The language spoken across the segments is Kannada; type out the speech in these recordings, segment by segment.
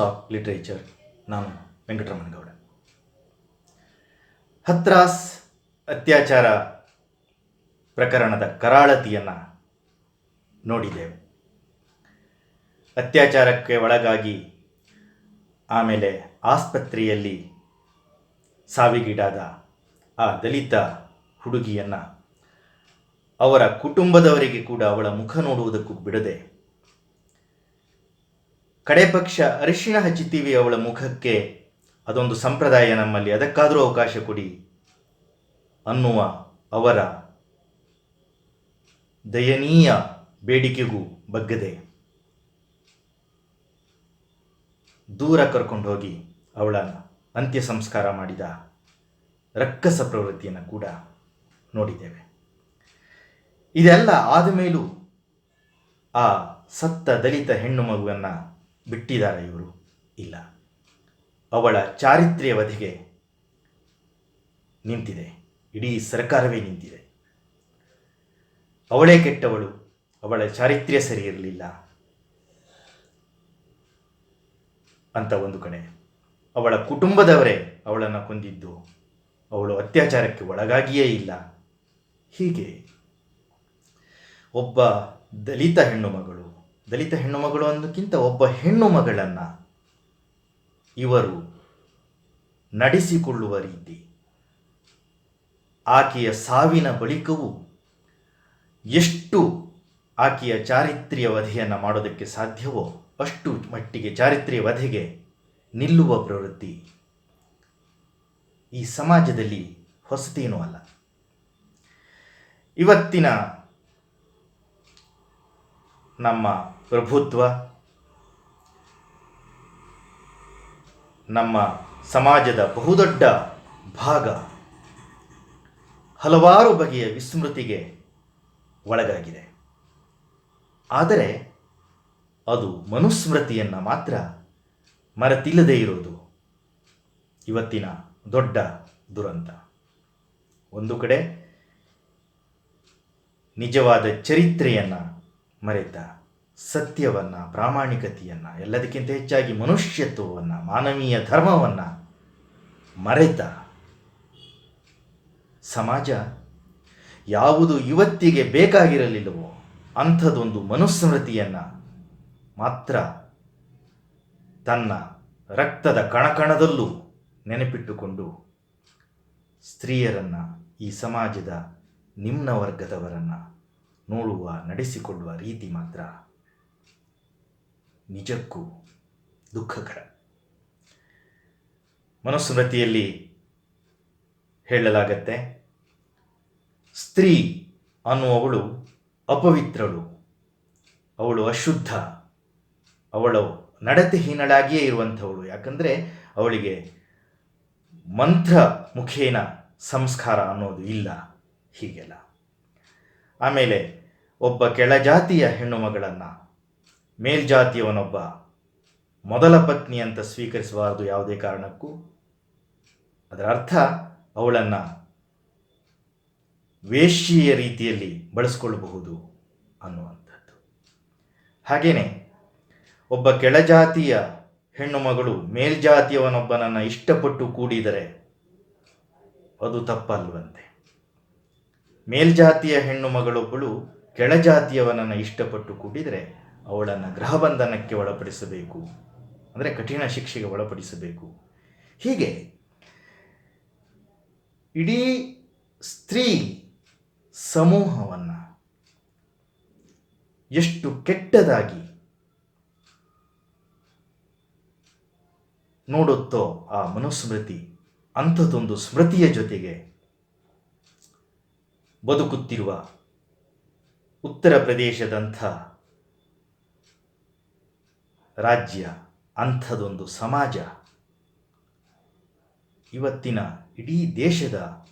ಆಫ್ ಲಿಟ್ರೇಚರ್ ನಾನು ವೆಂಕಟರಮಣಗೌಡ ಹತ್ರಾಸ್ ಅತ್ಯಾಚಾರ ಪ್ರಕರಣದ ಕರಾಳತಿಯನ್ನು ನೋಡಿದ್ದೇವೆ. ಅತ್ಯಾಚಾರಕ್ಕೆ ಒಳಗಾಗಿ ಆಮೇಲೆ ಆಸ್ಪತ್ರೆಯಲ್ಲಿ ಸಾವಿಗೀಡಾದ ಆ ದಲಿತ ಹುಡುಗಿಯನ್ನು ಅವರ ಕುಟುಂಬದವರಿಗೆ ಕೂಡ ಅವಳ ಮುಖ ನೋಡುವುದಕ್ಕೂ ಬಿಡದೆ ಕಡೆ ಪಕ್ಷ ಅರಿಶಿಣ ಹಚ್ಚುತ್ತೀವಿ ಅವಳ ಮುಖಕ್ಕೆ. ಅದೊಂದು ಸಂಪ್ರದಾಯ ನಮ್ಮಲ್ಲಿ. ಅದಕ್ಕಾದರೂ ಅವಕಾಶ ಕೊಡಿ ಅನ್ನುವ ಅವರ ದಯನೀಯ ಬೇಡಿಕೆಗೂ ಬಗ್ಗದೆ. ದೂರ ಕರ್ಕೊಂಡು ಹೋಗಿ ಅವಳ ಅಂತ್ಯ ಸಂಸ್ಕಾರ ಮಾಡಿದ ರಕ್ಕಸ ಪ್ರವೃತ್ತಿಯನ್ನು ಕೂಡ ನೋಡಿದ್ದೇವೆ. ಇದೆಲ್ಲ ಆದ ಮೇಲೂ ಆ ಸತ್ತ ದಲಿತ ಹೆಣ್ಣು ಮಗುವನ್ನು ಬಿಟ್ಟಿದ್ದಾರೆ ಇವರು. ಇಲ್ಲ. ಅವಳ ಚಾರಿತ್ರ್ಯ ವಧೆಗೆ ನಿಂತಿದೆ. ಇಡೀ ಸರ್ಕಾರವೇ ನಿಂತಿದೆ. ಅವಳೇ ಕೆಟ್ಟವಳು. ಅವಳ ಚಾರಿತ್ರ್ಯ ಸರಿ ಇರಲಿಲ್ಲ. ಅಂತ ಒಂದು ಕಡೆ. ಅವಳ ಕುಟುಂಬದವರೇ ಅವಳನ್ನು ಕೊಂದಿದ್ದು. ಅವಳು ಅತ್ಯಾಚಾರಕ್ಕೆ ಒಳಗಾಗಿಯೇ ಇಲ್ಲ. ಹೀಗೆ. ಒಬ್ಬ ದಲಿತ ಹೆಣ್ಣು ಮಗಳು ದಲಿತ ಹೆಣ್ಣು ಮಗಳು ಅನ್ನೋಕ್ಕಿಂತ ಒಬ್ಬ ಹೆಣ್ಣು ಮಗಳನ್ನು ಇವರು ನಡೆಸಿಕೊಳ್ಳುವ ರೀತಿ ಆಕೆಯ ಸಾವಿನ ಬಳಿಕವೂ ಎಷ್ಟು ಆಕೆಯ ಚಾರಿತ್ರ್ಯ ವಧೆಯನ್ನು ಮಾಡೋದಕ್ಕೆ ಸಾಧ್ಯವೋ ಅಷ್ಟು ಮಟ್ಟಿಗೆ ಚಾರಿತ್ರ್ಯ ವಧೆಗೆ ನಿಲ್ಲುವ ಪ್ರವೃತ್ತಿ ಈ ಸಮಾಜದಲ್ಲಿ ಹೊಸತೇನೂ ಅಲ್ಲ. ಇವತ್ತಿನ ನಮ್ಮ ಪ್ರಭುತ್ವ, ನಮ್ಮ ಸಮಾಜದ ಬಹುದೊಡ್ಡ ಭಾಗ ಹಲವಾರು ಬಗೆಯ ವಿಸ್ಮೃತಿಗೆ ಒಳಗಾಗಿದೆ. ಆದರೆ ಅದು ಮನುಸ್ಮೃತಿಯನ್ನು ಮಾತ್ರ ಮರೆತಿಲ್ಲದೇ ಇರೋದು ಇವತ್ತಿನ ದೊಡ್ಡ ದುರಂತ. ಒಂದು ಕಡೆ ನಿಜವಾದ ಚರಿತ್ರೆಯನ್ನು ಮರೆತ ಸತ್ಯವನ್ನು, ಪ್ರಾಮಾಣಿಕತೆಯನ್ನು, ಎಲ್ಲದಕ್ಕಿಂತ ಹೆಚ್ಚಾಗಿ ಮನುಷ್ಯತ್ವವನ್ನು, ಮಾನವೀಯ ಧರ್ಮವನ್ನು ಮರೆತ ಸಮಾಜ ಯಾವುದು ಇವತ್ತಿಗೆ ಬೇಕಾಗಿರಲಿಲ್ಲವೋ ಅಂಥದ್ದೊಂದು ಮನುಸ್ಮೃತಿಯನ್ನು ಮಾತ್ರ ತನ್ನ ರಕ್ತದ ಕಣಕಣದಲ್ಲೂ ನೆನಪಿಟ್ಟುಕೊಂಡು ಸ್ತ್ರೀಯರನ್ನು ಈ ಸಮಾಜದ, ನಿಮ್ನ ವರ್ಗದವರನ್ನು ನೋಡುವ, ನಡೆಸಿಕೊಳ್ಳುವ ರೀತಿ ಮಾತ್ರ ನಿಜಕ್ಕೂ ದುಃಖಕರ. ಮನುಸ್ಮೃತಿಯಲ್ಲಿ ಹೇಳಲಾಗತ್ತೆ, ಸ್ತ್ರೀ ಅನ್ನುವವಳು ಅಪವಿತ್ರಳು, ಅವಳು ಅಶುದ್ಧ, ಅವಳು ನಡತೆಹೀನಳಾಗಿಯೇ ಇರುವಂಥವಳು. ಯಾಕಂದರೆ ಅವಳಿಗೆ ಮಂತ್ರ ಮುಖೇನ ಸಂಸ್ಕಾರ ಅನ್ನೋದು ಇಲ್ಲ, ಹೀಗೆಲ್ಲ. ಆಮೇಲೆ ಒಬ್ಬ ಕೆಳಜಾತಿಯ ಹೆಣ್ಣು ಮಗಳನ್ನು ಮೇಲ್ಜಾತಿಯವನೊಬ್ಬ ಮೊದಲ ಪತ್ನಿ ಅಂತ ಸ್ವೀಕರಿಸಬಾರದು ಯಾವುದೇ ಕಾರಣಕ್ಕೂ. ಅದರ ಅರ್ಥ ಅವಳನ್ನು ವೇಶ್ಯೆಯ ರೀತಿಯಲ್ಲಿ ಬಳಸ್ಕೊಳ್ಬಹುದು ಅನ್ನುವಂಥದ್ದು. ಹಾಗೆಯೇ ಒಬ್ಬ ಕೆಳಜಾತಿಯ ಹೆಣ್ಣು ಮಗಳು ಮೇಲ್ಜಾತಿಯವನೊಬ್ಬನನ್ನು ಇಷ್ಟಪಟ್ಟು ಕೂಡಿದರೆ ಅದು ತಪ್ಪಲ್ವಂತೆ. ಮೇಲ್ಜಾತಿಯ ಹೆಣ್ಣು ಮಗಳೊಬ್ಬಳು ಕೆಳಜಾತಿಯವನನ್ನು ಇಷ್ಟಪಟ್ಟು ಕೂಡಿದರೆ ಅವಳನ್ನು ಗೃಹಬಂಧನಕ್ಕೆ ಒಳಪಡಿಸಬೇಕು. ಅಂದರೆ ಕಠಿಣ ಶಿಕ್ಷೆಗೆ ಒಳಪಡಿಸಬೇಕು. ಹೀಗೆ ಇಡೀ ಸ್ತ್ರೀ ಸಮೂಹವನ್ನು ಎಷ್ಟು ಕೆಟ್ಟದಾಗಿ ನೋಡುತ್ತೋ ಆ ಮನುಸ್ಮೃತಿ, ಅಂಥದ್ದೊಂದು ಸ್ಮೃತಿಯ ಜೊತೆಗೆ ಬದುಕುತ್ತಿರುವ ಉತ್ತರ ಪ್ರದೇಶದಂಥ ರಾಜ್ಯ, ಅಂಥದೊಂದು ಸಮಾಜ. ಇವತ್ತಿನ ಇಡೀ ದೇಶದ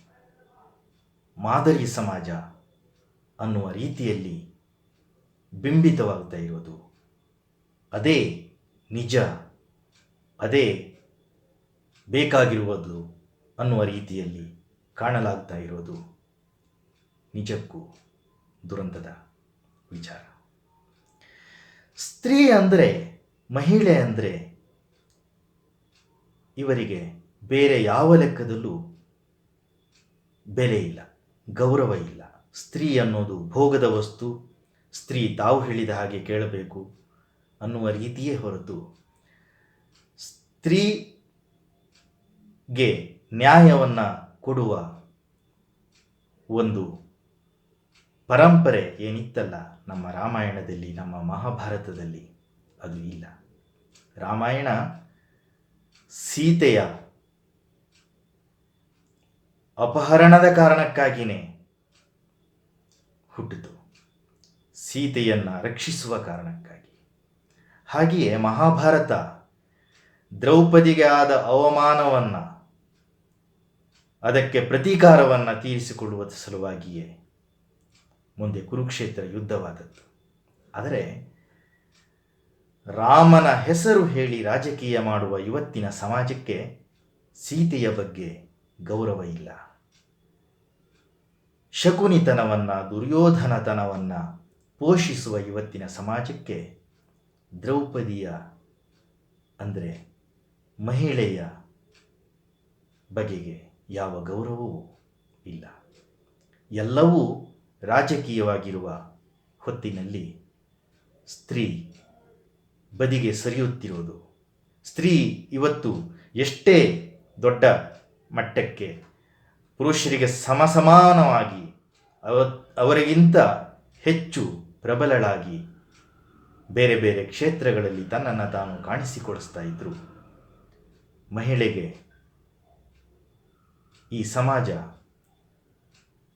ಮಾದರಿ ಸಮಾಜ ಅನ್ನುವ ರೀತಿಯಲ್ಲಿ ಬಿಂಬಿತವಾಗ್ತಾ ಇರೋದು. ಅದೇ ನಿಜ, ಅದೇ ಬೇಕಾಗಿರುವುದು ಅನ್ನುವ ರೀತಿಯಲ್ಲಿ ಕಾಣಲಾಗ್ತಾ ಇರೋದು. ನಿಜಕ್ಕೂ ದುರಂತದ ವಿಚಾರ. ಸ್ತ್ರೀ ಅಂದರೆ, ಮಹಿಳೆ ಅಂದರೆ, ಇವರಿಗೆ ಬೇರೆ ಯಾವ ಲೆಕ್ಕದಲ್ಲೂ ಬೆಲೆ ಇಲ್ಲ, ಗೌರವ ಇಲ್ಲ. ಸ್ತ್ರೀ ಅನ್ನೋದು ಭೋಗದ ವಸ್ತು, ಸ್ತ್ರೀ ತಾವು ಹೇಳಿದ ಹಾಗೆ ಕೇಳಬೇಕು ಅನ್ನುವ ರೀತಿಯೇ ಹೊರತು, ಸ್ತ್ರೀಗೆ ನ್ಯಾಯವನ್ನು ಕೊಡುವ ಒಂದು ಪರಂಪರೆ ಏನಿತ್ತಲ್ಲ, ನಮ್ಮ ರಾಮಾಯಣದಲ್ಲಿ, ನಮ್ಮ ಮಹಾಭಾರತದಲ್ಲಿ ಅದು ಇಲ್ಲ. ರಾಮಾಯಣ ಸೀತೆಯ ಅಪಹರಣದ ಕಾರಣಕ್ಕಾಗಿಯೇ ಹುಟ್ಟಿತು. ಸೀತೆಯನ್ನು ರಕ್ಷಿಸುವ ಕಾರಣಕ್ಕಾಗಿ. ಹಾಗೆಯೇ ಮಹಾಭಾರತ ದ್ರೌಪದಿಗೆ ಆದ ಅವಮಾನವನ್ನು, ಅದಕ್ಕೆ ಪ್ರತೀಕಾರವನ್ನು ತೀರಿಸಿಕೊಳ್ಳುವ ಸಲುವಾಗಿಯೇ ಮುಂದೆ ಕುರುಕ್ಷೇತ್ರ ಯುದ್ಧವಾದದ್ದು. ಆದರೆ ರಾಮನ ಹೆಸರು ಹೇಳಿ ರಾಜಕೀಯ ಮಾಡುವ ಇವತ್ತಿನ ಸಮಾಜಕ್ಕೆ ಸೀತೆಯ ಬಗ್ಗೆ ಗೌರವ ಇಲ್ಲ. ಶಕುನಿತನವನ್ನು, ದುರ್ಯೋಧನತನವನ್ನು ಪೋಷಿಸುವ ಇವತ್ತಿನ ಸಮಾಜಕ್ಕೆ ದ್ರೌಪದಿಯ ಅಂದರೆ ಮಹಿಳೆಯ ಬಗೆಗೆ ಯಾವ ಗೌರವವೂ ಇಲ್ಲ. ಎಲ್ಲವೂ ರಾಜಕೀಯವಾಗಿರುವ ಹೊತ್ತಿನಲ್ಲಿ ಸ್ತ್ರೀ ಬದಿಗೆ ಸರಿಯುತ್ತಿರುವುದು. ಸ್ತ್ರೀ ಇವತ್ತು ಎಷ್ಟೇ ದೊಡ್ಡ ಮಟ್ಟಕ್ಕೆ ಪುರುಷರಿಗೆ ಸಮಸಮಾನವಾಗಿ ಅವ, ಅವರಿಗಿಂತ ಹೆಚ್ಚು ಪ್ರಬಲಳಾಗಿ ಬೇರೆ ಬೇರೆ ಕ್ಷೇತ್ರಗಳಲ್ಲಿ ತನ್ನನ್ನು ತಾನು ಕಾಣಿಸಿಕೊಡಿಸ್ತಾ ಇದ್ದರು ಮಹಿಳೆಗೆ ಈ ಸಮಾಜ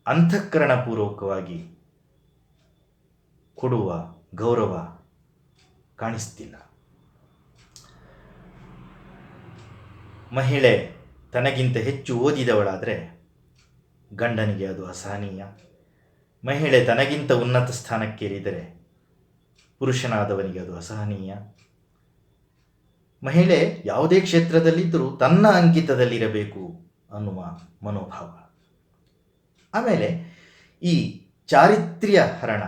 ಅಂತಃಕರಣಪೂರ್ವಕವಾಗಿ ಕೊಡುವ ಗೌರವ ಕಾಣಿಸ್ತಿಲ್ಲ. ಮಹಿಳೆ ತನಗಿಂತ ಹೆಚ್ಚು ಓದಿದವಳಾದರೆ ಗಂಡನಿಗೆ ಅದು ಅಸಹನೀಯ. ಮಹಿಳೆ ತನಗಿಂತ ಉನ್ನತ ಸ್ಥಾನಕ್ಕೇರಿದರೆ ಪುರುಷನಾದವನಿಗೆ ಅದು ಅಸಹನೀಯ. ಮಹಿಳೆ ಯಾವುದೇ ಕ್ಷೇತ್ರದಲ್ಲಿದ್ದರೂ ತನ್ನ ಅಂಕಿತದಲ್ಲಿರಬೇಕು ಅನ್ನುವ ಮನೋಭಾವ. ಆಮೇಲೆ ಈ ಚಾರಿತ್ರ್ಯ ಹರಣ.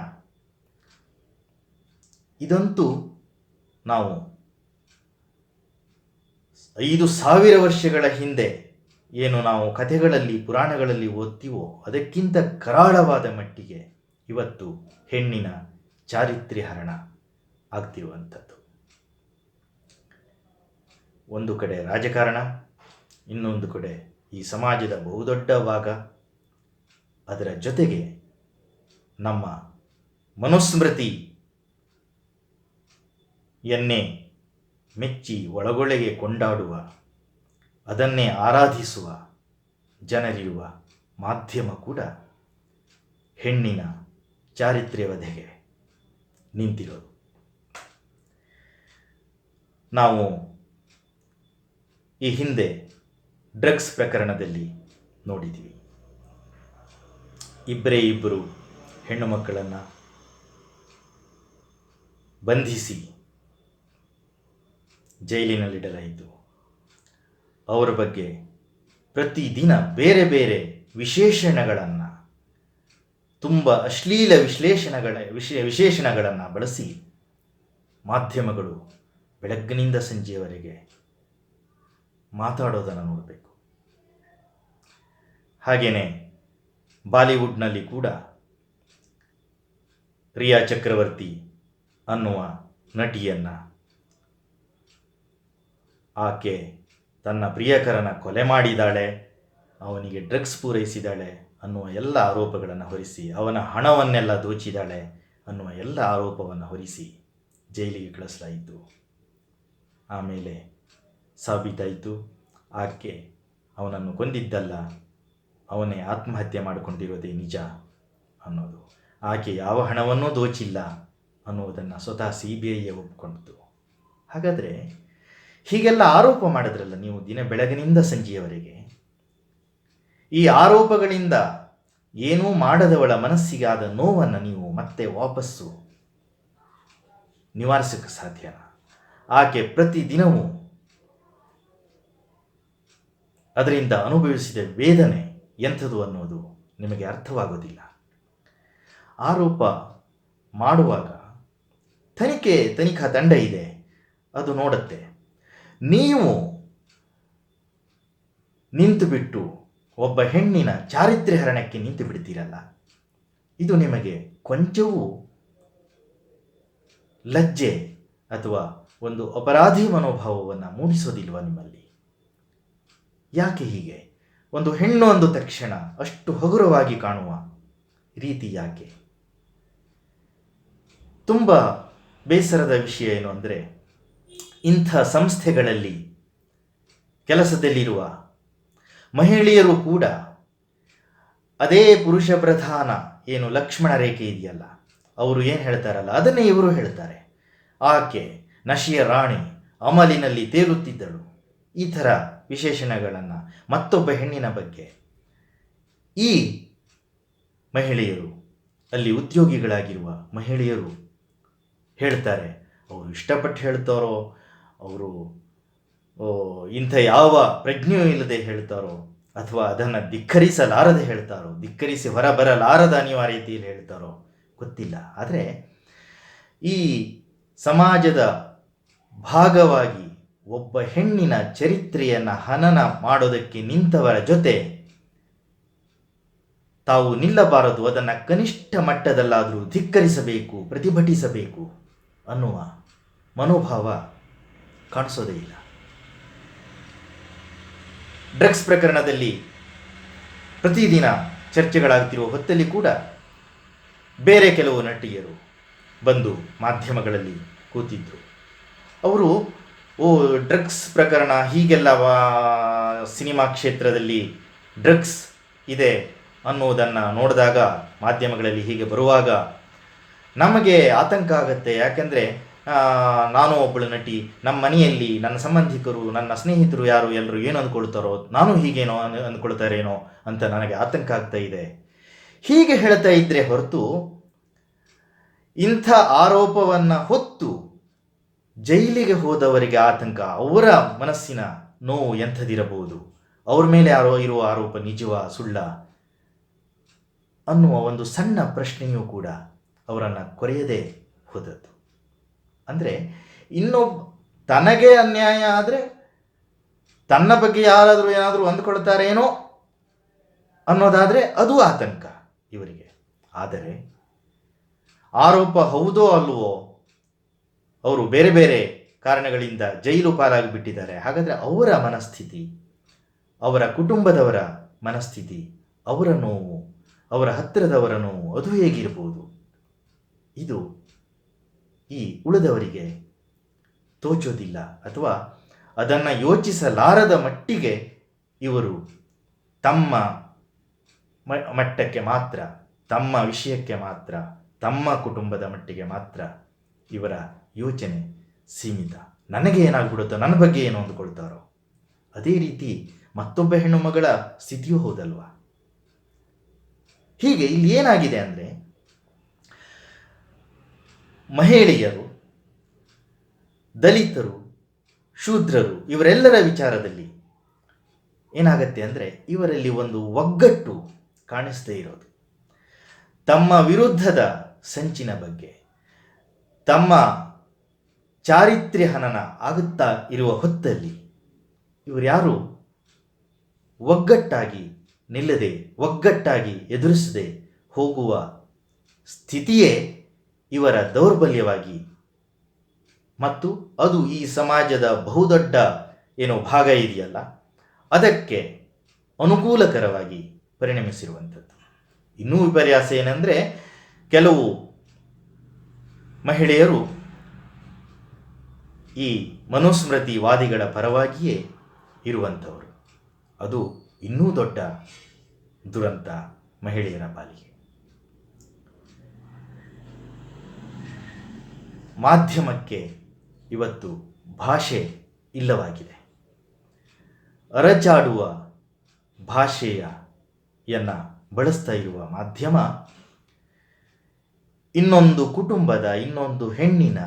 ಇದಂತೂ ನಾವು ಐದು ಸಾವಿರ ವರ್ಷಗಳ ಹಿಂದೆ ಏನು ನಾವು ಕಥೆಗಳಲ್ಲಿ, ಪುರಾಣಗಳಲ್ಲಿ ಓದ್ತೀವೋ ಅದಕ್ಕಿಂತ ಕರಾಳವಾದ ಮಟ್ಟಿಗೆ ಇವತ್ತು ಹೆಣ್ಣಿನ ಚಾರಿತ್ರ್ಯ ಹರಣ ಆಗ್ತಿರುವಂಥದ್ದು. ಒಂದು ಕಡೆ ರಾಜಕಾರಣ, ಇನ್ನೊಂದು ಕಡೆ ಈ ಸಮಾಜದ ಬಹುದೊಡ್ಡ ಭಾಗ. ಅದರ ಜೊತೆಗೆ ನಮ್ಮ ಮನುಸ್ಮೃತಿಯನ್ನೇ ಮೆಚ್ಚಿ ಒಳಗೊಳಗೆ ಕೊಂಡಾಡುವ, ಅದನ್ನೇ ಆರಾಧಿಸುವ ಜನರಿರುವ ಮಾಧ್ಯಮ ಕೂಡ ಹೆಣ್ಣಿನ ಚಾರಿತ್ರ್ಯವಧೆಗೆ ನಿಂತಿರೋದು. ನಾವು ಈ ಹಿಂದೆ ಡ್ರಗ್ಸ್ ಪ್ರಕರಣದಲ್ಲಿ ನೋಡಿದ್ದೀವಿ ಇಬ್ಬರೇ ಇಬ್ಬರು ಹೆಣ್ಣು ಮಕ್ಕಳನ್ನು ಬಂಧಿಸಿ ಜೈಲಿನಲ್ಲಿಡಲಾಯಿತು. ಅವರ ಬಗ್ಗೆ ಪ್ರತಿದಿನ ಬೇರೆ ಬೇರೆ ವಿಶೇಷಣಗಳನ್ನು, ತುಂಬ ಅಶ್ಲೀಲ ವಿಶ್ಲೇಷಣೆಗಳ, ವಿಶೇ, ವಿಶೇಷಣಗಳನ್ನು ಬಳಸಿ ಮಾಧ್ಯಮಗಳು ಬೆಳಗ್ಗಿನಿಂದ ಸಂಜೆಯವರೆಗೆ ಮಾತಾಡೋದನ್ನು ನೋಡಬೇಕು. ಹಾಗೆಯೇ ಬಾಲಿವುಡ್ನಲ್ಲಿ ಕೂಡ ರಿಯಾ ಚಕ್ರವರ್ತಿ ಅನ್ನುವ ನಟಿಯನ್ನು ಆಕೆ ತನ್ನ ಪ್ರಿಯಕರನ ಕೊಲೆ ಮಾಡಿದಾಳೆ, ಅವನಿಗೆ ಡ್ರಗ್ಸ್ ಪೂರೈಸಿದಾಳೆ ಅನ್ನುವ ಎಲ್ಲ ಆರೋಪಗಳನ್ನು ಹೊರಿಸಿ, ಅವನ ಹಣವನ್ನೆಲ್ಲ ದೋಚಿದಾಳೆ ಅನ್ನುವ ಎಲ್ಲ ಆರೋಪವನ್ನು ಹೊರಿಸಿ ಜೈಲಿಗೆ ಕಳಿಸಲಾಯಿತು. ಆಮೇಲೆ ಸಾಬೀತಾಯಿತು. ಆಕೆ ಅವನನ್ನು ಕೊಂದಿದ್ದಲ್ಲ. ಅವನೇ ಆತ್ಮಹತ್ಯೆ ಮಾಡಿಕೊಂಡಿರೋದೇ ನಿಜ ಅನ್ನೋದು. ಆಕೆ ಯಾವ ಹಣವನ್ನೂ ದೋಚಿಲ್ಲ ಅನ್ನೋದನ್ನು ಸ್ವತಃ ಸಿ ಬಿ ಐಯೇ ಒಪ್ಕೊಂಡಿತು. ಹಾಗಾದರೆ ಹೀಗೆಲ್ಲ ಆರೋಪ ಮಾಡಿದ್ರಲ್ಲ ನೀವು ದಿನ ಬೆಳಗಿನಿಂದ ಸಂಜೆಯವರೆಗೆ? ಈ ಆರೋಪಗಳಿಂದ ಏನೂ ಮಾಡದವಳ ಮನಸ್ಸಿಗಾದ ನೋವನ್ನು ನೀವು ಮತ್ತೆ ವಾಪಸ್ಸು ನಿವಾರಿಸಕ್ಕೆ ಸಾಧ್ಯ ಆಕೆ ಪ್ರತಿದಿನವೂ ಅದರಿಂದ ಅನುಭವಿಸಿದ ವೇದನೆ ಎಂಥದು ಅನ್ನೋದು ನಿಮಗೆ ಅರ್ಥವಾಗೋದಿಲ್ಲ. ಆರೋಪ ಮಾಡುವಾಗ ತನಿಖೆ, ತನಿಖಾ ತಂಡ ಇದೆ, ಅದು ನೋಡುತ್ತೆ. ನೀವು ನಿಂತು ಬಿಟ್ಟು ಒಬ್ಬ ಹೆಣ್ಣಿನ ಚಾರಿತ್ರ್ಯ ಹರಣಕ್ಕೆ ನಿಂತು ಬಿಡ್ತೀರಲ್ಲ ಇದು ನಿಮಗೆ ಕೊಂಚವೂ ಲಜ್ಜೆ ಅಥವಾ ಒಂದು ಅಪರಾಧಿ ಮನೋಭಾವವನ್ನು ಮೂಡಿಸೋದಿಲ್ವ ನಿಮ್ಮಲ್ಲಿ? ಯಾಕೆ ಹೀಗೆ? ಒಂದು ಹೆಣ್ಣು ಅಂದ ತಕ್ಷಣ ಅಷ್ಟು ಹಗುರವಾಗಿ ಕಾಣುವ ರೀತಿ ಯಾಕೆ? ತುಂಬ ಬೇಸರದ ವಿಷಯ ಏನು ಅಂದರೆ, ಇಂಥ ಸಂಸ್ಥೆಗಳಲ್ಲಿ ಕೆಲಸದಲ್ಲಿರುವ ಮಹಿಳೆಯರು ಕೂಡ ಅದೇ ಪುರುಷ ಪ್ರಧಾನ ಏನು ಲಕ್ಷ್ಮಣ ರೇಖೆ ಇದೆಯಲ್ಲ, ಅವರು ಏನು ಹೇಳ್ತಾರಲ್ಲ, ಅದನ್ನೇ ಇವರು ಹೇಳ್ತಾರೆ. ಆಕೆ ನಶಿಯ ರಾಣಿ ಅಮಲಿನಲ್ಲಿ ತೇಲುತ್ತಿದ್ದಳು. ಈ ಥರ ವಿಶೇಷಣಗಳನ್ನು. ಮತ್ತೊಬ್ಬ ಹೆಣ್ಣಿನ ಬಗ್ಗೆ. ಈ ಮಹಿಳೆಯರು, ಅಲ್ಲಿ ಉದ್ಯೋಗಿಗಳಾಗಿರುವ ಮಹಿಳೆಯರು ಹೇಳ್ತಾರೆ, ಅವರು ಇಷ್ಟಪಟ್ಟು ಹೇಳ್ತಾರೋ, ಅವರು ಇಂಥ ಯಾವ ಪ್ರಜ್ಞೆಯೂ ಇಲ್ಲದೆ ಹೇಳ್ತಾರೋ, ಅಥವಾ ಅದನ್ನು ಧಿಕ್ಕರಿಸಲಾರದೆ ಹೇಳ್ತಾರೋ, ಧಿಕ್ಕರಿಸಿ ಹೊರಬರಲಾರದ ಅನಿವಾರ್ಯತೆಯಲ್ಲಿ ಹೇಳ್ತಾರೋ, ಗೊತ್ತಿಲ್ಲ. ಆದರೆ ಈ ಸಮಾಜದ ಭಾಗವಾಗಿ ಒಬ್ಬ ಹೆಣ್ಣಿನ ಚರಿತ್ರೆಯನ್ನು ಹನನ ಮಾಡೋದಕ್ಕೆ ನಿಂತವರ ಜೊತೆ ತಾವು ನಿಲ್ಲಬಾರದು, ಅದನ್ನು ಕನಿಷ್ಠ ಮಟ್ಟದಲ್ಲಾದರೂ ಧಿಕ್ಕರಿಸಬೇಕು, ಪ್ರತಿಭಟಿಸಬೇಕು ಅನ್ನುವ ಮನೋಭಾವ ಕಾಣಿಸೋದೇ ಇಲ್ಲ. ಡ್ರಗ್ಸ್ ಪ್ರಕರಣದಲ್ಲಿ ಪ್ರತಿದಿನ ಚರ್ಚೆಗಳಾಗ್ತಿರುವ ಹೊತ್ತಲ್ಲಿ ಕೂಡ ಬೇರೆ ಕೆಲವು ನಟಿಯರು ಬಂದು ಮಾಧ್ಯಮಗಳಲ್ಲಿ ಕೂತಿದ್ದರು ಅವರು ಓ, ಡ್ರಗ್ಸ್ ಪ್ರಕರಣ ಹೀಗೆಲ್ಲ ಸಿನಿಮಾ ಕ್ಷೇತ್ರದಲ್ಲಿ ಡ್ರಗ್ಸ್ ಇದೆ ಅನ್ನೋದನ್ನು ನೋಡಿದಾಗ ಮಾಧ್ಯಮಗಳಲ್ಲಿ ಹೀಗೆ ಬರುವಾಗ ನಮಗೆ ಆತಂಕ ಆಗುತ್ತೆ. ಯಾಕೆಂದರೆ ನಾನು ಒಬ್ಬಳು ನಟಿ, ನಮ್ಮ ಮನೆಯಲ್ಲಿ ನನ್ನ ಸಂಬಂಧಿಕರು, ನನ್ನ ಸ್ನೇಹಿತರು ಯಾರು, ಎಲ್ಲರೂ ಏನು ಅಂದ್ಕೊಳ್ತಾರೋ, ನಾನು ಹೀಗೇನೋ ಅಂದ್ಕೊಳ್ತಾರೇನೋ ಅಂತ ನನಗೆ ಆತಂಕ ಆಗ್ತಾ ಇದೆ. ಹೀಗೆ ಹೇಳ್ತಾ ಇದ್ದರೆ ಹೊರತು ಇಂಥ ಆರೋಪವನ್ನು ಹೊತ್ತು ಜೈಲಿಗೆ ಹೋದವರಿಗೆ ಆತಂಕ, ಅವರ ಮನಸ್ಸಿನ ನೋವು ಎಂಥದಿರಬಹುದು? ಅವ್ರ ಮೇಲೆ ಯಾರೋ ಇರುವ ಆರೋಪ ನಿಜವ, ಸುಳ್ಳ? ಅನ್ನುವ ಒಂದು ಸಣ್ಣ ಪ್ರಶ್ನೆಯೂ ಕೂಡ ಅವರನ್ನು ಕೊರೆಯದೇ ಹೋದದ್ದು. ಅಂದರೆ ಇನ್ನೊಬ್ಬ ತನಗೆ ಅನ್ಯಾಯ ಆದರೆ, ತನ್ನ ಬಗ್ಗೆ ಯಾರಾದರೂ ಏನಾದರೂ ಅಂದುಕೊಳ್ತಾರೇನೋ ಅನ್ನೋದಾದರೆ ಅದು ಆತಂಕ ಇವರಿಗೆ. ಆದರೆ, ಆರೋಪ ಹೌದೋ ಅಲ್ವೋ ಅವರು ಬೇರೆ ಬೇರೆ ಕಾರಣಗಳಿಂದ ಜೈಲು ಪಾಲಾಗಿಬಿಟ್ಟಿದ್ದಾರೆ. ಹಾಗಾದರೆ ಅವರ ಮನಸ್ಥಿತಿ, ಅವರ ಕುಟುಂಬದವರ ಮನಸ್ಥಿತಿ, ಅವರ ನೋವು, ಅವರ ಹತ್ತಿರದವರ ನೋವು, ಅದು ಹೇಗಿರಬಹುದು ಇದು ಈ ಉಳಿದವರಿಗೆ ತೋಚೋದಿಲ್ಲ ಅಥವಾ ಅದನ್ನು ಯೋಚಿಸಲಾರದ ಮಟ್ಟಿಗೆ ಇವರು ತಮ್ಮ ಮಟ್ಟಕ್ಕೆ ಮಾತ್ರ, ತಮ್ಮ ವಿಷಯಕ್ಕೆ ಮಾತ್ರ, ತಮ್ಮ ಕುಟುಂಬದ ಮಟ್ಟಿಗೆ ಮಾತ್ರ ಇವರ ಯೋಚನೆ, ಸೀಮಿತ. ನನಗೆ ಏನಾಗ್ಬಿಡುತ್ತೋ ನನ್ನ ಬಗ್ಗೆ ಏನು ಅಂದುಕೊಳ್ತಾರೋ? ಅದೇ ರೀತಿ ಮತ್ತೊಬ್ಬ ಹೆಣ್ಣು ಮಗಳ ಸ್ಥಿತಿಯೂ ಹೌದಲ್ವಾ? ಹೀಗೆ ಇಲ್ಲಿ ಏನಾಗಿದೆ ಅಂದರೆ, ಮಹಿಳೆಯರು, ದಲಿತರು, ಶೂದ್ರರು ಇವರೆಲ್ಲರ ವಿಚಾರದಲ್ಲಿ ಏನಾಗತ್ತೆ ಅಂದರೆ ಇವರಲ್ಲಿ ಒಂದು ಒಗ್ಗಟ್ಟು ಕಾಣಿಸ್ತೇ ಇರೋದು. ತಮ್ಮ ವಿರುದ್ಧದ ಸಂಚಿನ ಬಗ್ಗೆ, ತಮ್ಮ ಚಾರಿತ್ರ್ಯ ಹನನ ಆಗುತ್ತಾ ಇರುವ ಹೊತ್ತಲ್ಲಿ ಇವರು ಯಾರು? ಒಗ್ಗಟ್ಟಾಗಿ ನಿಲ್ಲದೆ, ಒಗ್ಗಟ್ಟಾಗಿ ಎದುರಿಸದೆ ಹೋಗುವ ಸ್ಥಿತಿಯೇ ಇವರ ದೌರ್ಬಲ್ಯವಾಗಿ. ಮತ್ತು ಅದು ಈ ಸಮಾಜದ ಬಹುದೊಡ್ಡ ಏನೋ ಭಾಗ ಇದೆಯಲ್ಲ, ಅದಕ್ಕೆ ಅನುಕೂಲಕರವಾಗಿ ಪರಿಣಮಿಸಿರುವಂಥದ್ದು. ಇನ್ನೂ ವಿಪರ್ಯಾಸ ಏನಂದರೆ, ಕೆಲವು ಮಹಿಳೆಯರು ಈ ಮನುಸ್ಮೃತಿವಾದಿಗಳ ಪರವಾಗಿಯೇ ಇರುವಂಥವರು. ಅದು ಇನ್ನೂ ದೊಡ್ಡ ದುರಂತ ಮಹಿಳೆಯರ ಪಾಲಿಗೆ. ಮಾಧ್ಯಮಕ್ಕೆ ಇವತ್ತು ಭಾಷೆ ಇಲ್ಲವಾಗಿದೆ. ಅರಚಾಡುವ ಭಾಷೆಯನ್ನ ಬಳಸ್ತಾ ಇರುವ ಮಾಧ್ಯಮ ಇನ್ನೊಂದು ಕುಟುಂಬದ ಇನ್ನೊಂದು ಹೆಣ್ಣಿನ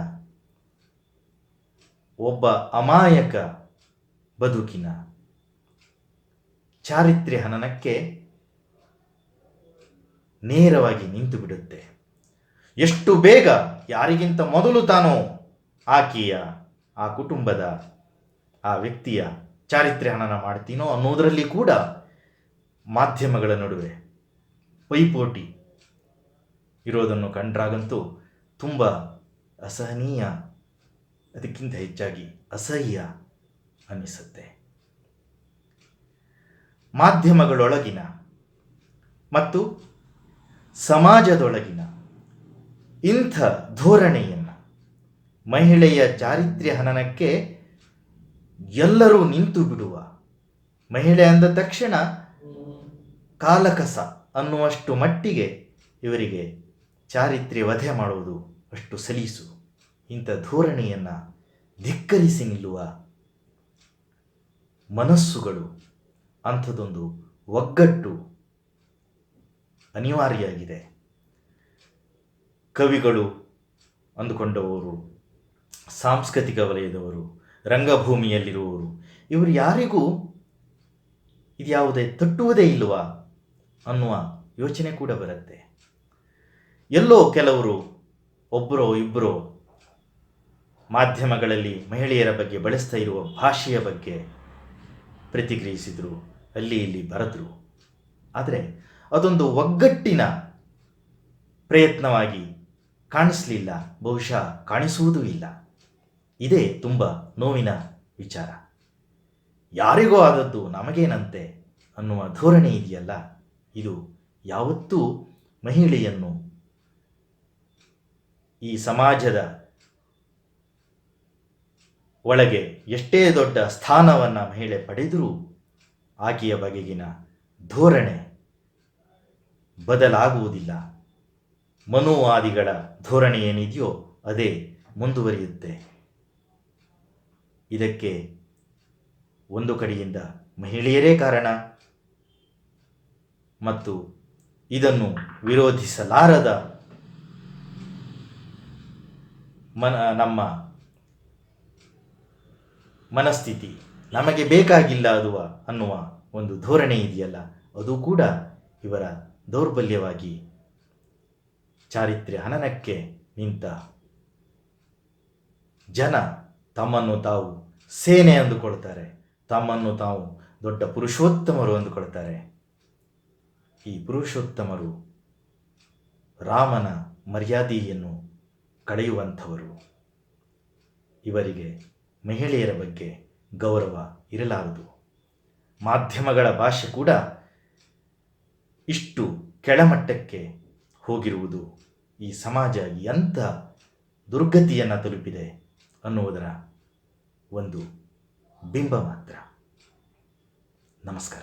ಒಬ್ಬ ಅಮಾಯಕ ಬದುಕಿನ ಚಾರಿತ್ರ್ಯ ಹನನಕ್ಕೆ ನೇರವಾಗಿ ನಿಂತು ಬಿಡುತ್ತೆ. ಎಷ್ಟು ಬೇಗ ಯಾರಿಗಿಂತ ಮೊದಲು ತಾನು ಆಕೆಯ, ಆ ಕುಟುಂಬದ, ಆ ವ್ಯಕ್ತಿಯ ಚಾರಿತ್ರ್ಯ ಹನನ ಮಾಡ್ತೀನೋ ಅನ್ನೋದರಲ್ಲಿ ಕೂಡ ಮಾಧ್ಯಮಗಳ ನಡುವೆ ಪೈಪೋಟಿ ಇರೋದನ್ನು ಕಂಡ್ರಾಗಂತೂ ತುಂಬ ಅಸಹನೀಯ ಅದಕ್ಕಿಂತ ಹೆಚ್ಚಾಗಿ ಅಸಹ್ಯ ಅನ್ನಿಸುತ್ತೆ. ಮಾಧ್ಯಮಗಳೊಳಗಿನ ಮತ್ತು ಸಮಾಜದೊಳಗಿನ ಇಂಥ ಧೋರಣೆಯನ್ನು ಮಹಿಳೆಯ ಚಾರಿತ್ರ್ಯ ಹನನಕ್ಕೆ ಎಲ್ಲರೂ ನಿಂತು ಬಿಡುವ ಮಹಿಳೆ ಅಂದ ತಕ್ಷಣ ಕಾಲಕಸ ಅನ್ನುವಷ್ಟು ಮಟ್ಟಿಗೆ ಇವರಿಗೆ ಚಾರಿತ್ರ್ಯ ವಧೆ ಮಾಡುವುದು ಅಷ್ಟು ಸಲೀಸು. ಇಂಥ ಧೋರಣೆಯನ್ನು ಧಿಕ್ಕರಿಸಿ ನಿಲ್ಲುವ ಮನಸ್ಸುಗಳು ಅಂಥದ್ದೊಂದು ಒಗ್ಗಟ್ಟು ಅನಿವಾರ್ಯ ಕವಿಗಳು ಅಂದುಕೊಂಡವರು, ಸಾಂಸ್ಕೃತಿಕ ವಲಯದವರು, ರಂಗಭೂಮಿಯಲ್ಲಿರುವವರು, ಇವರು ಯಾರಿಗೂ ಇದ್ಯಾವುದೇ ತಟ್ಟುವುದೇ ಇಲ್ವಾ ಅನ್ನುವ ಯೋಚನೆ ಕೂಡ ಬರುತ್ತೆ. ಎಲ್ಲೋ ಕೆಲವರು ಒಬ್ಬರೋ ಇಬ್ಬರೋ ಮಾಧ್ಯಮಗಳಲ್ಲಿ ಮಹಿಳೆಯರ ಬಗ್ಗೆ ಬಳಸ್ತಾ ಇರುವ ಭಾಷೆಯ ಬಗ್ಗೆ ಪ್ರತಿಕ್ರಿಯಿಸಿದರು. ಅಲ್ಲಿ ಇಲ್ಲಿ ಬರೆದ್ರು. ಆದರೆ ಅದೊಂದು ಒಗ್ಗಟ್ಟಿನ ಪ್ರಯತ್ನವಾಗಿ ಕಾಣಿಸಲಿಲ್ಲ. ಬಹುಶಃ ಕಾಣಿಸುವುದೂ ಇಲ್ಲ. ಇದೇ ತುಂಬ ನೋವಿನ ವಿಚಾರ. ಯಾರಿಗೋ ಆದದ್ದು ನಮಗೇನಂತೆ ಅನ್ನುವ ಧೋರಣೆ ಇದೆಯಲ್ಲ? ಇದು ಯಾವತ್ತೂ ಮಹಿಳೆಯನ್ನು ಈ ಸಮಾಜದ ಒಳಗೆ ಎಷ್ಟೇ ದೊಡ್ಡ ಸ್ಥಾನವನ್ನು ಮಹಿಳೆ ಪಡೆದರೂ ಆಕೆಯ ಬಗೆಗಿನ ಧೋರಣೆ ಬದಲಾಗುವುದಿಲ್ಲ. ಮನುವಾದಿಗಳ ಧೋರಣೆ ಏನಿದೆಯೋ ಅದೇ ಮುಂದುವರಿಯುತ್ತೆ. ಇದಕ್ಕೆ ಒಂದು ಕಡೆಯಿಂದ ಮಹಿಳೆಯರೇ ಕಾರಣ ಮತ್ತು ಇದನ್ನು ವಿರೋಧಿಸಲಾರದ ಮನ ನಮ್ಮ ಮನಸ್ಥಿತಿ. ನಮಗೆ ಬೇಕಾಗಿಲ್ಲ ಅದು ಅನ್ನುವ ಒಂದು ಧೋರಣೆ ಇದೆಯಲ್ಲ, ಅದು ಕೂಡ ಇವರ ದೌರ್ಬಲ್ಯವಾಗಿ ಚಾರಿತ್ರ್ಯ ಹನನಕ್ಕೆ ನಿಂತ ಜನ ತಮ್ಮನ್ನು ತಾವು ಸೇನೆ ಅಂದುಕೊಳ್ತಾರೆ. ತಮ್ಮನ್ನು ತಾವು ದೊಡ್ಡ ಪುರುಷೋತ್ತಮರು ಅಂದುಕೊಳ್ತಾರೆ. ಈ ಪುರುಷೋತ್ತಮರು ರಾಮನ ಮರ್ಯಾದೆಯನ್ನು ಕಳೆಯುವಂಥವರು. ಇವರಿಗೆ ಮಹಿಳೆಯರ ಬಗ್ಗೆ ಗೌರವ ಇರಲಾರದು. ಮಾಧ್ಯಮಗಳ ಭಾಷೆ ಕೂಡ ಇಷ್ಟು ಕೆಳಮಟ್ಟಕ್ಕೆ ಹೋಗಿರುವುದು ಈ ಸಮಾಜ ಎಂಥ ದುರ್ಗತಿಯನ್ನು ತಲುಪಿದೆ ಅನ್ನುವುದರ ಒಂದು ಬಿಂಬ ಮಾತ್ರ. ನಮಸ್ಕಾರ.